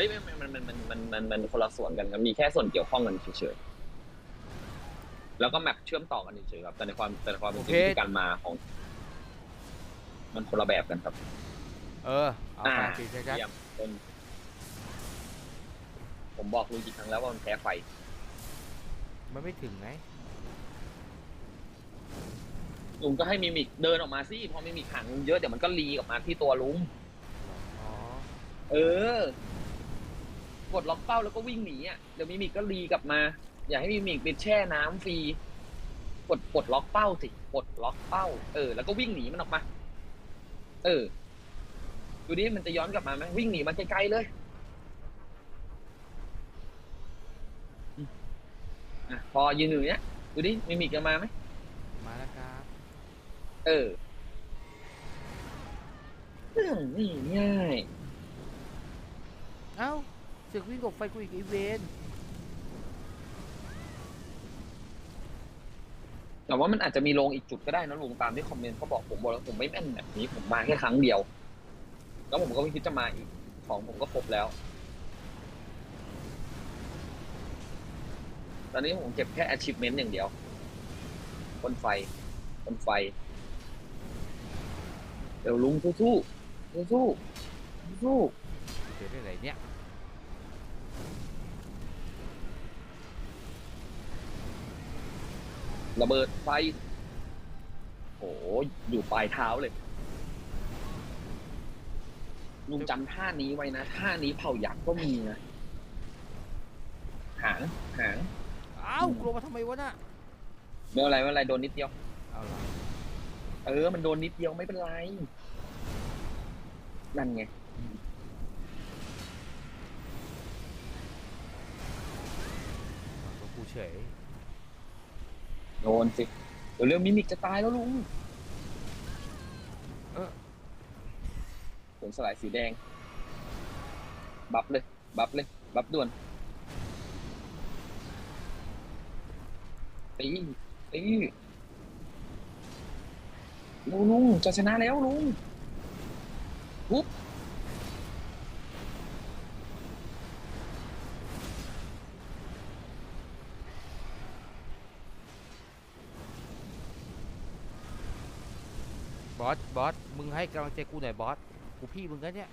ฮ้ยไม่ไม่มันมันมันมันมันมันคนละส่วนกันครับมีแค่ส่วนเกี่ยวข้องกันเฉยๆแล้วก็แมปเชื่อมต่อกันเฉยๆครับแต่ในความแต่ในความเป็นจริงที่การมาของ มันคนละแบบกันครับเออ เอาสามสีชัดเยี่ยมต้นผมบอกลุงกี่ครั้งแล้วว่ามันแพ้ไฟ ๆมันไม่ถึงไง ลุงก็ให้มิมิกเดินออกมาสิพอมิมิกห่างลุงเยอะเดี๋ยวมันก็รีออกมาที่ตัวลุง อ๋อ เออ กดล็อกเป้าแล้วก็วิ่งหนีอะเดี๋ยวมิมิกก็รีกลับมา อย่าให้มิมิกไปแช่น้ำฟรีกดกดล็อกเป้าสิกดล็อกเป้า เออ แล้วก็วิ่งหนีมันออกมา เออ ดูดิมันจะย้อนกลับมาไหมวิ่งหนีมันไกลๆเลยอืมอะพอยืนอยู่เนี้ยดูดิมิมิกจะมาไหม มาแล้วครับเออเรื่องนี่ง่าย เอ้า ศึกวิ่งหลบไฟกูอีกอีเวนแต่ว่ามันอาจจะมีลงอีกจุดก็ได้นะลุงตามที่คอมเมนต์เขาบอกผมบอกแล้วผมไม่แม่นแบบนี้ผมมาแค่ครั้งเดียว แล้วผมก็ไม่คิดจะมาอีกของผมก็ครบแล้ว ตอนนี้ผมเก็บแค่ achievement อย่างเดียวคนไฟคนไฟ เดี๋ยวลุงสู้สู้สู้สู้สู้เดี๋ยวได้ไหนเนี่ย ระเบิดไฟ โอ้ยอยู่ปลายเท้าเลย ลุงจำท่านี้ไว้นะท่านี้เผ่าหยักษ์ก็มีนะ หาง หางเอ้าอืมกลัวมาทำไมวะน่ะไม่เป็นไรไม่เป็นไรโดนนิดเดียว เอาล่ะเออ มันโดนนิดเดียวไม่เป็นไร นั่นไง เอาตัวกูเฉยโดนสิเดี๋ยวเรื่องมิมิกจะตายแล้วลุงเออผลสลายสีแดง บัฟเลย บัฟเลย บัฟด่วนตีตีลุงลุงจะชนะแล้วลุงปุ๊บ บอส บอส มึงให้กำลังใจกูหน่อยบอส กูพี่มึงกันเนี่ย